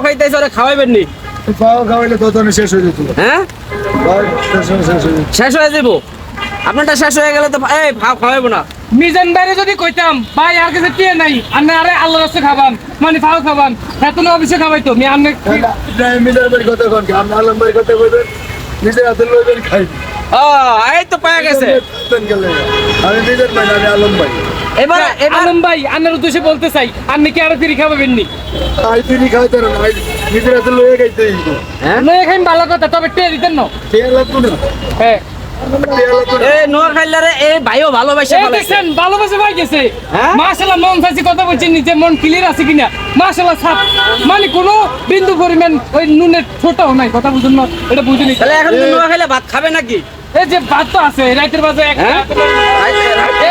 খাইতেছে ওরা খাওয়াইবেন নি পাও খাওয়াইলে তত শেষ হয়ে যেত। হ্যাঁ? শেষ হয়ে- শেষ হয়ে যেত। শেষ হয়ে যাব আপনারটা শেষ হয়ে গেলে তো এই খাওয়াইবো না। মিজান বাইরে যদি কইতাম ভাই আর কাছে টিয়ে নাই আন্না আরে আল্লাহ রাস্তা খাবান মানে ফাও খাবান এতন অফিসে খাবাই তো মি আন্নে ইব্রাহিম মিলের বাড়ি কথা কন কি? আপনি আলম বাড়ি কথা কইবেন? নিজের হাতে লইবেন খাই ও এই তো পাওয়া গেছে। আমি নিজের ভাই আমি আলম ভাই। এবার এবার আলম ভাই আন্নার উদ্দেশ্যে বলতে চাই আন্নে কি আরও ফিরি খাবাবেন নি আই তিনি খাইতে না আই নিজের হাতে লইয়ে খাইতে হইব। হ্যাঁ? নয় খাইম ভালো কথা তবে টিয়ে দিতেন না। খেয়ে লাগতো না। হ্যাঁ। হ্যাঁ? মন চাইছি কথা বলছেন নিজে মন ক্লিয়ার আছে কিনা? মাশাআল্লাহ সাপ মানে কোনো বিন্দু পরিমাণ ওই নুনের ছোটও নাই কথা বুঝুন না এটা বুঝিনি। তাহলে এখন নোয়া খাইলে ভাত খাবে নাকি? এই যে ভাত তো আছে রাতের বাজে একটা হ্যাঁ?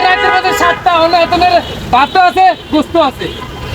এই বাজে সাতটা হলো এতনের ভাত আছে। গোস্ত আছে।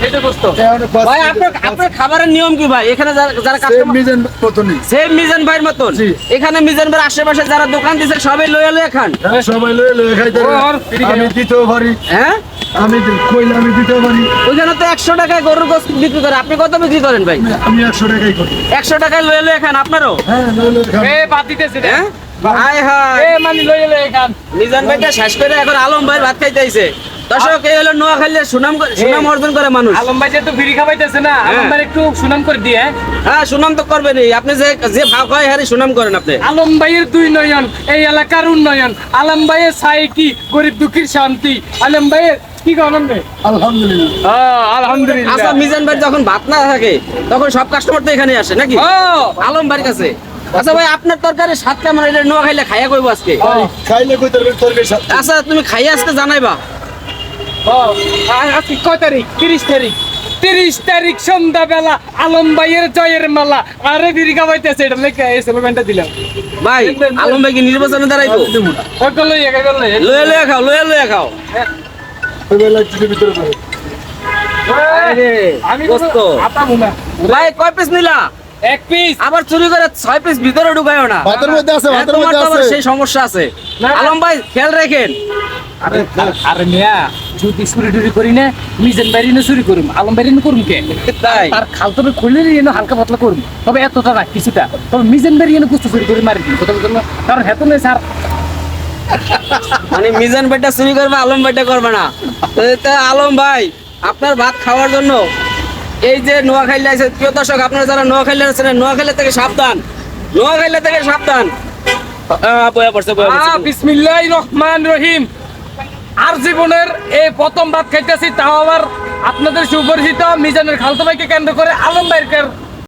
এটা গোস্ত এখন পাঁচ ভাই আপনার আপনার খাবারের নিয়ম কি ভাই? এখানে যারা যারা সেম মিজান মতনই। সেম মিজান ভাইয়ের মতন? এখানে মিজান ভাইয়ের আশেপাশে যারা দোকান দিছে সবাই লয়ে লয়ে খান। হ্যাঁ, সবাই লয়ে লয়ে খাইতে ও, পারে। আমি দিতেও পারি। হ্যাঁ? আমি কইলে আমি দিতেও পারি। ওইখানে তো একশো টাকায় গরুর গোস বিক্রি করে। আপনি কত বিক্রি করেন ভাই? আমি- একশো টাকাই করি। একশো টাকায় লয়ে লয়ে খান আপনারও? হ্যাঁ লয়ে লয়ে খাব। এ ভাত হ্যাঁ? High high. এ মানে লইয়ে লইয়ে খান মিজান ভাইটা শেষ করে এখন আলম ভাই ভাত খাইতে আইছে দর্শক এই হলো নোয়া খাইলে সুনাম সুনাম অর্জন করে মানুষ। আলম ভাই যেহেতু ফিরি খাবাইতেছে না আলম হ্যাঁ। ভাই একটু সুনাম করে দিয়ে হ্যাঁ? হ্যাঁ সুনাম তো করবেনই। আপনি যে হয় হ্যাঁ সুনাম করেন আপনি। আলম ভাইয়ের দুই নয়ন এই এলাকার উন্নয়ন। আলম ভাইয়ের সাই কি? গরিব দুঃখীর শান্তি। আলম ভাইয়ের কি রে আলহামদুলিল্লাহ। আলহামদুলিল্লাহ। আচ্ছা মিজান ভাই যখন ভাত না থাকে তখন সব কাস্টমার তো এখানে আসে নাকি? আলম ভাইয়ের কাছে। আচ্ছা ভাই আপনার তরকারি সাত কেমন? এটা নোয়া খাইলে খাইয়া কইব আজকে। ভাই, খাইলে কই তরকারি তরকারি সাথে আচ্ছা তুমি খাইয়া আসতে জানাইবা। আজকে কয় তারিখ? তিরিশ তারিখ। তিরিশ তারিখ সন্ধ্যাবেলা আলম ভাইয়ের জয়ের মালা। আরে বিড়ি খাবাইতেছে এটা লেখা এই স্লোগানটা দিলাম। ভাই আলম ভাই কি নির্বাচনে দাঁড়াইবো? ওটা লইয়া গেল লইয়া লয়ে খাও লয়ে লয়ে খাও। ভিতরে করে আমি ভাই কয় পিস নিলা? এক পিস আবার চুরি করে ছয় পিস ভিতরে ঢুকায়ও না। ভাতের মধ্যে আছে হ্যাঁ, ভাতের মধ্যে আছে। সেই সমস্যা আছে। আলম ভাই খেয়াল রাখেন। আরে আরে মিয়া যদি চুরি টুরি করি না মিজেন বাইরে না চুরি করুম। আলম বাইরে করুম কে? তাই। তার খাল তবে খুলে নিয়ে না হালকা পাতলা করুম। তবে এতটা না কিছুটা। তবে মিজেন বাইরে না কুস্ত চুরি করে মারি দিই কথা বলতো কারণ হেতু নেই স্যার। মানে মিজান ভাইটা চুরি করবে আলম ভাইটা করবে না। তা আলম ভাই আপনার ভাত খাওয়ার জন্য এই যে নোয়াখালী আছে প্রিয় দর্শক আপনারা যারা নোয়াখালী আছেন নোয়াখালী থেকে সাবধান। নোয়াখালী থেকে সাবধান। বয়া পড়ছে বয়া পড়ছে। বিসমিল্লাহ রহমান রহিম। আর জীবনের এই প্রথম ভাত খাইতেছি তাও আবার আপনাদের সুপরিচিত মিজানের খালতো ভাইকে কেন্দ্র করে আলম ভাইয়ের